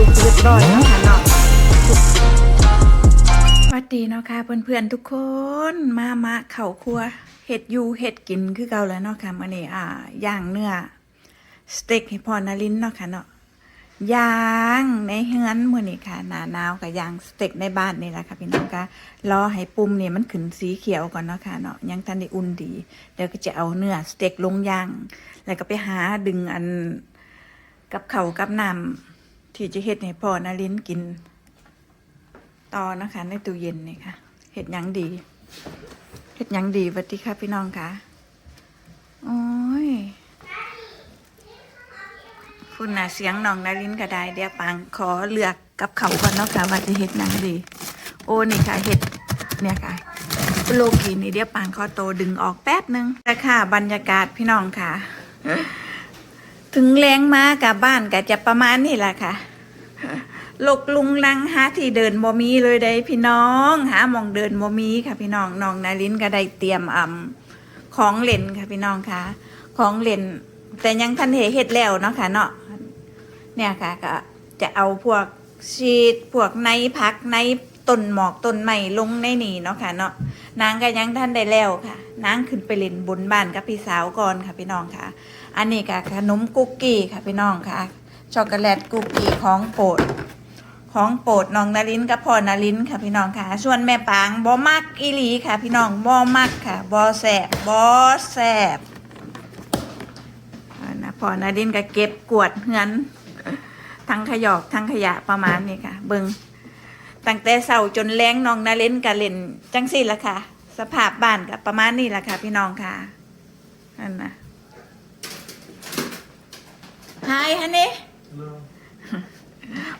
สุกเรียบร้อยแล้วค่ะเนาะสวัสดีเนาะค่ะเพื่อนๆทุกคนมามาเข่าครัวเห็ดอยูเห็ดกินคือเก่าแล้วเนาะค่ะมื่อนี้อ่าย่างเนื้อสเต็กให้พ่อนารินเนาะค่ะเนาะย่างในเฮือนมื่อนี้ค่ะหนาหนาวกับย่างสเต็กในบ้านนี่แหละค่ะพี่น้องค่ะรอให้ปุ่มเนี่ยมันขึ้นสีเขียวก่อนเนาะค่ะเนาะยังทันได้อุ่นดีเดี๋ยวก็จะเอาเนื้อสเต็กลงย่างแล้วก็ไปหาดึงอันกับเขากับน้ำ ที่จะเฮ็ดให้พ่อนารินกิน ต่อนะคะ ในตู้เย็นนี่ค่ะเฮ็ดยังดีเฮ็ดยังดีวัดดีค่ะพี่น้องค่ะโอ้ยคุณน่ะเสียงน้องนารินก็ได้เดี๋ยวปังขอเลือกกับเขาก่อนเนาะค่ะว่าจะเฮ็ดยังดี โอ้นี่ค่ะเฮ็ดเนี่ยค่ะโลกีนี่เดี๋ยวปังขอโตดึงออกแป๊บหนึงแต่ค่ะบรรยากาศพี่น้องค่ะ ถึงแรงมากับบ้านก็จะประมาณนี้แหละค่ะลกลุงลังหาที่เดินบ่มีเลยได้พี่น้องหามองเดินบ่มีค่ะ พี่น้องน้องนารินก็ได้เตรียมอ่ำของเล่นค่ะพี่น้องค่ะ ของเล่นแต่ยังทันเหเฮ็ดแล้วเนาะค่ะเนาะเนี่ยค่ะก็จะเอาพวกชีดพวกในพักในต้นหมอกต้นไม้ลงในนี่เนาะค่ะเนาะนางก็ยังท่านได้แล้วค่ะนางขึ้นไปเล่นบนบ้านกับพี่สาวก่อนค่ะพี่น้องค่ะ อันนี้ก็ขนมกุกกี้ค่ะพี่น้องค่ะ ช็อกโกแลตกุกกี้ของโปรดของโปรดน้องนารินกับพ่อนารินค่ะพี่น้องค่ะ ส่วนแม่ปางบอมักอีหลีค่ะพี่น้องบอมักค่ะบอแสบบอแสบอานะพ่อนารินก็เก็บกวดเฮือนทั้งขยอกทั้งขยะประมาณนี้ค่ะ เบิงตั้งแต่เสาจนแรงน้องนารินก็เล่นจังสี่ละค่ะ สภาพบ้านก็ประมาณนี้ละค่ะ พี่น้องค่ะนั่นนะ หายฮะนี่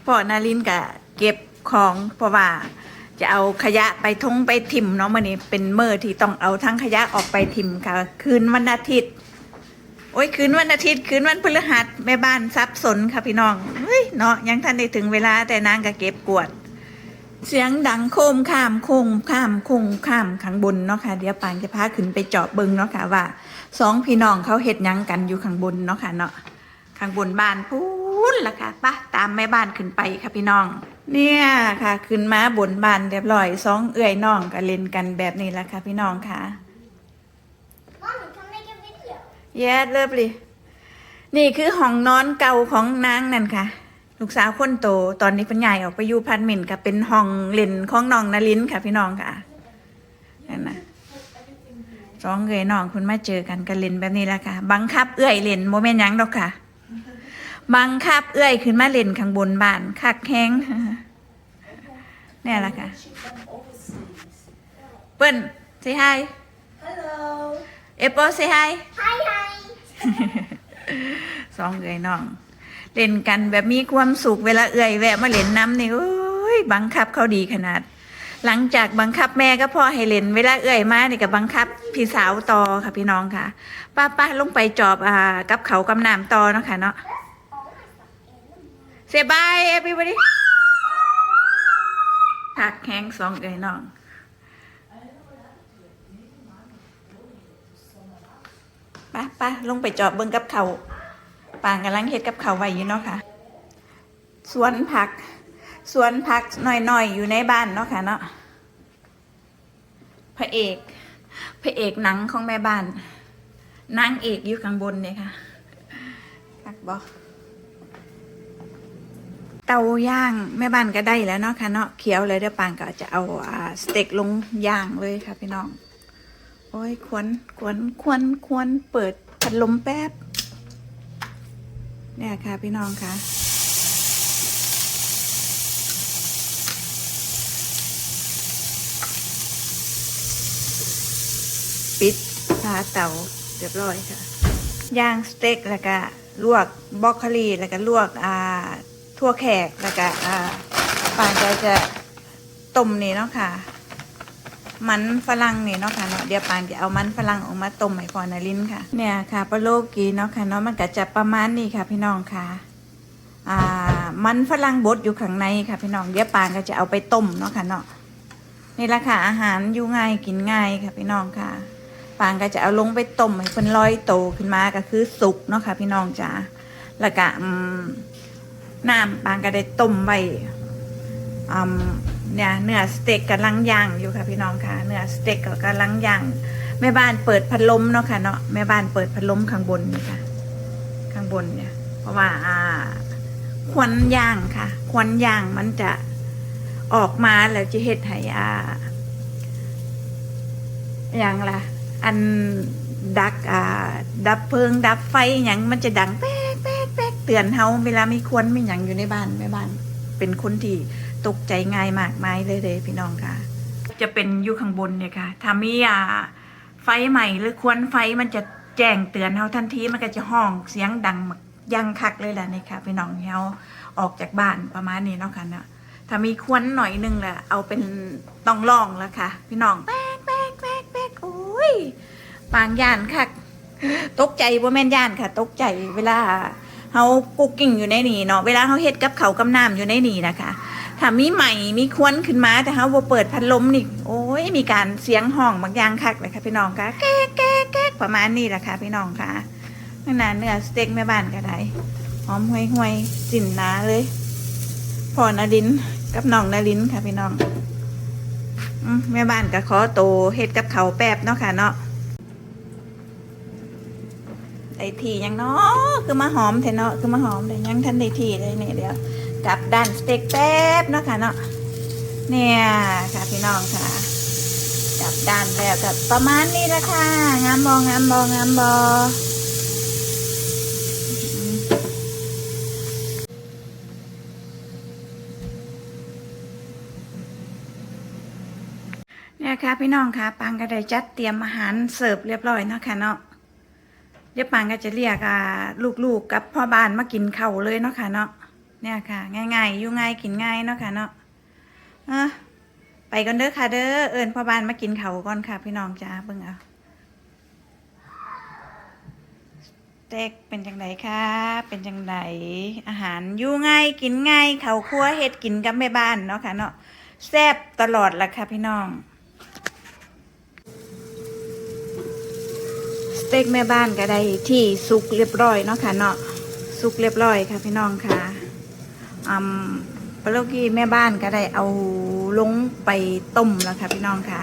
พ่อนารินกะเก็บของเพราะว่า จะเอาขยะไปทงไปทิ่มเนาะมื่อนี้เป็นเมื่อที่ต้องเอาทั้งขยะออกไปทิ่มค่ะ คืนวันอาทิตย์ โอ้ยคืนวันอาทิตย์คืนวันพฤหัสแม่บ้านซับสนค่ะพี่น้องเฮ้ยเนาะยังทันได้ถึงเวลาแต่นางก็เก็บกวด เสียงดังโคมข้ามโคงข้ามโคงข้ามข้างบนเนาะค่ะเดี๋ยวปางจะพาขึ้นไปเจาะเบิงเนาะค่ะว่าสองพี่น้องเขาเฮ็ดยังกันอยู่ข้างบนเนาะค่ะเนาะ ข้างบนบ้านพูนล่ะค่ะปะตามแม่บ้านขึ้นไปค่ะพี่น้อง เนี่ยค่ะ ขึ้นมาบนบ้านเรียบร้อยสองเอื่อยน้องก็เล่นกันแบบนี้แหละค่ะพี่น้องค่ะ Mommy, come make a video. แย่เลิฟเลยนี่คือห้องนอนเก่าของนางนั่นค่ะ ลูกสาวคนโต ตอนนี้เป็นใหญ่ออกไปอยู่พันหมิ่นค่ะ เป็นห้องเล่นของน้องนารินค่ะพี่น้องค่ะนั่นนะสองเอื่อยน้องคุณมาเจอกันกันเล่นแบบนี้แหละค่ะ บังคับเอื่อยเล่นโมเมนหยังดอกค่ะ บังคับ เอื้อยขึ้นมาเล่นข้างบนบ้านคักแห้งเนี่ยแหละค่ะ เปิ้ล say hi Hello. เอปโป say hi Hi, hi. สองเอื้อยน้อง เล่นกันแบบมีความสุขเวลาเอื้อยแวะมาเล่นน้ำนี่โอ้ยบังคับเขาดีขนาด หลังจากบังคับแม่ก็พ่อให้เล่นเวลาเอื้อยมานี่ก็บังคับพี่สาวต่อค่ะพี่น้องค่ะ ป้าป้าลงไปจอบอ่ากับเขากำน้ำต่อเนาะค่ะเนาะ Say bye everybody พักแข้งสองเอ้ยน้องไปไปลงไปจอบเบิ่งกับเขาปางกำลังเฮ็ดกับเขาไว้อยู่เนาะค่ะ สวนผัก สวนผักหน่อยๆ อยู่ในบ้านเนาะค่ะเนาะ พระเอก พระเอกหนังของแม่บ้านนางเอกอยู่ข้างบนเนี่ยค่ะคักบอก เตาย่างแม่บ้านก็ได้แล้วเนาะค่ะเนาะเคี้ยวเลยเดี๋ยวปางก็จะเอาอ่าสเต็กลงย่างเลยค่ะพี่น้อง โอ้ยควรควรควรควรเปิดพัดลมแป๊บ เนี่ยค่ะพี่น้องค่ะปิดฝาเตาเรียบร้อยค่ะ ย่างสเต็กแล้วก็ลวกบรอกโคลีแล้วก็ลวกอ่า ทั่วแขกแล้วก็อ่าปานก็จะต้มนี่เนาะค่ะ มันฝรั่งนี่เนาะค่ะเนาะเดี๋ยวปานจะเอามันฝรั่งออกมาต้มให้พอนาลินค่ะ เนี่ยค่ะปลาโลกีเนาะค่ะเนาะมันก็จะประมาณนี้ค่ะ พี่น้องค่ะอ่ามันฝรั่งบดอยู่ข้างในค่ะ พี่น้องเดี๋ยวปานก็จะเอาไปต้มเนาะค่ะเนาะนี่แหละค่ะอาหารอยู่ง่ายกินง่ายค่ะพี่น้องค่ะปางก็จะเอาลงไปต้มให้เพิ่นลอยโตขึ้นมาก็คือสุกเนาะค่ะ พี่น้องจ๋าแล้วก็อืม น้ำปางก็ได้ต้มไว้เนี่ยเนื้อสเต็กกำลังย่างอยู่ค่ะพี่น้องค่ะเนื้อสเต็กกำลังย่างแม่บ้านเปิดพัดลมเนาะค่ะเนาะแม่บ้านเปิดพัดลมข้างบนนี่ค่ะ ข้างบนเนี่ย เพราะว่าอ่าควันย่างค่ะ ควันย่างมันจะออกมาแล้วจะเฮ็ดให้อ่าอย่างละอันดักอ่าดับเพลิงดับไฟอย่างมันจะดังแป๊ ตือนเฮาเวลามีควันมีอย่างอยู่ในบ้านแม่บ้าน เป็นคนที่ตกใจง่ายมากมายเลยเลยพี่น้องค่ะ จะเป็นอยู่ข้างบนเนี่ยค่ะถ้ามีอ่าไฟใหม่หรือควนไฟมันจะแจ้งเตือนเฮาทันทีมันก็จะห้องเสียงดังมักยังคักเลยแหละนี่ค่ะพี่น้องเฮาออกจากบ้านประมาณนี้เนาะค่ะเนาะถ้ามีควนหน่อยนึงแหละเอาเป็นต้องลองแล้วค่ะ พี่น้องแป๊กแป๊กแป๊กแป๊กโอ้ยปางย่านคักตกใจว่าแม่นย่านค่ะ ตกใจเวลา เฮากุกกิ้งอยู่ในนี่เนาะเวลาเฮาเฮ็ดกับเขาวกับน้ำอยู่ในนี่นะคะถ้ามีใหม่มีควนขึ้นมาแต่เฮาบ่เปิดพัดลมนี่โอ้ยมีการเสียงห้องบางอย่างคักเลยค่ะพี่น้องค่ะแก๊กแก๊กแก๊กประมาณนี้แหละค่ะพี่น้องค่ะนั่นน่ะเนื้อสเต็กแม่บ้านก็ได้หอมห่วยห่วยสินนาเลยพ่อนาดินกับน้องนารินค่ะพี่น้องแม่บ้านก็ขอโตเฮ็ดกับเขาแป๊บเนาะค่ะเนาะ ไอทียังเนาะคือมาหอมแทนเนาะคือมาหอมแต่ยังทันได้ทีเลยเนี่ยเดี๋ยวกลับด้านสเต็กแป๊บเนาะค่ะเนาะเนี่ยค่ะพี่น้องค่ะกลับด้านแล้วกับประมาณนี้ละค่ะงามบองามบองามบอเนี่ยค่ะพี่น้องค่ะปังก็ได้จัดเตรียมอาหารเสิร์ฟเรียบร้อยเนาะค่ะเนาะ เดี๋ยวปางก็จะเรียกลูกๆกับพ่อบ้านมากินเข้าเลยเนาะค่ะเนาะเนี่ยค่ะ ง่ายๆอยู่ง่ายกินง่ายเนาะค่ะเนาะเออไปกันเด้อค่ะเด้อเอิญพ่อบ้านมากินเข้าก่อนค่ะ พี่น้องจ้าเบิ่งเอาเต็กเป็นจังไดคะเป็นจังไดอาหารอยู่ง่ายกินง่ายเข้าครัวเฮ็ดกินกับแม่บ้านเนาะค่ะเนาะแซ่บตลอดละค่ะพี่น้อง เต็กแม่บ้านก็ได้ที่สุกเรียบร้อยเนาะค่ะเนาะสุกเรียบร้อยค่ะพี่น้องค่ะอืมปลาโลกี้แม่บ้านก็ได้เอาลงไปต้มแล้วค่ะพี่น้องค่ะ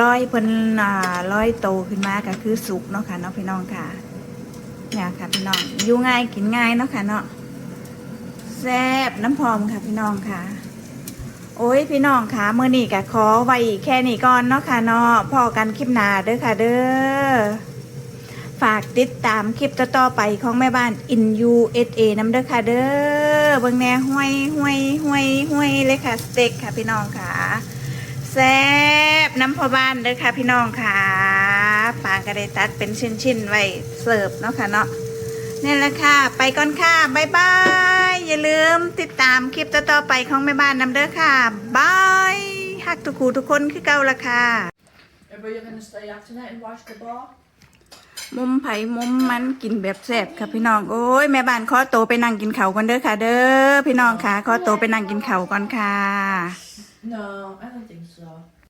ร้อยเพิ่นอ่าร้อยโตขึ้นมาก็คือสุกเนาะค่ะเนาะพี่น้องค่ะเนี่ยค่ะพี่น้องอยู่ง่ายกินง่ายเนาะค่ะเนาะแซ่บน้ำพร้อมค่ะพี่น้องค่ะ โอ้ยพี่น้องค่ะเมื่อนี้ก็ขอไว้แค่นี้ก่อนเนาะค่ะเนาะพอกันคลิปหน้าเด้อค่ะเด้อ ฝากติดตามคลิปต่อๆไปของแม่บ้าน in USA น้ำเด้อค่ะเด้อบิ่งแน่ห้วยห้วยห้วยห้วยเลยค่ะสเต็กค่ะพี่น้องค่ะแซ่บน้ำพอบ้านเด้อค่ะพี่น้องค่ะปางก็ไดตัดเป็นชิ้นๆไว้เสิร์ฟเนาะค่ะเนาะนี่แหละค่ะ ไปก่อนค่ะบายบาย อย่าลืมติดตามคลิปต่อๆไปของแม่บ้านน้ำเด้อค่ะบายฮักทุกคูทุกคนคือเก่าละค่ะ Are you going to stay up tonight and watch the ball? มุมไผ่มุมมันกินแบบแซ่บค่ะพี่น้อง โอ้ยแม่บ้านขอโตไปนั่งกินเขาก่อนเด้อค่ะ เด้อพี่น้องค่ะขอโตไปนั่งกินเขาก่อนค่ะ No, I don't think so.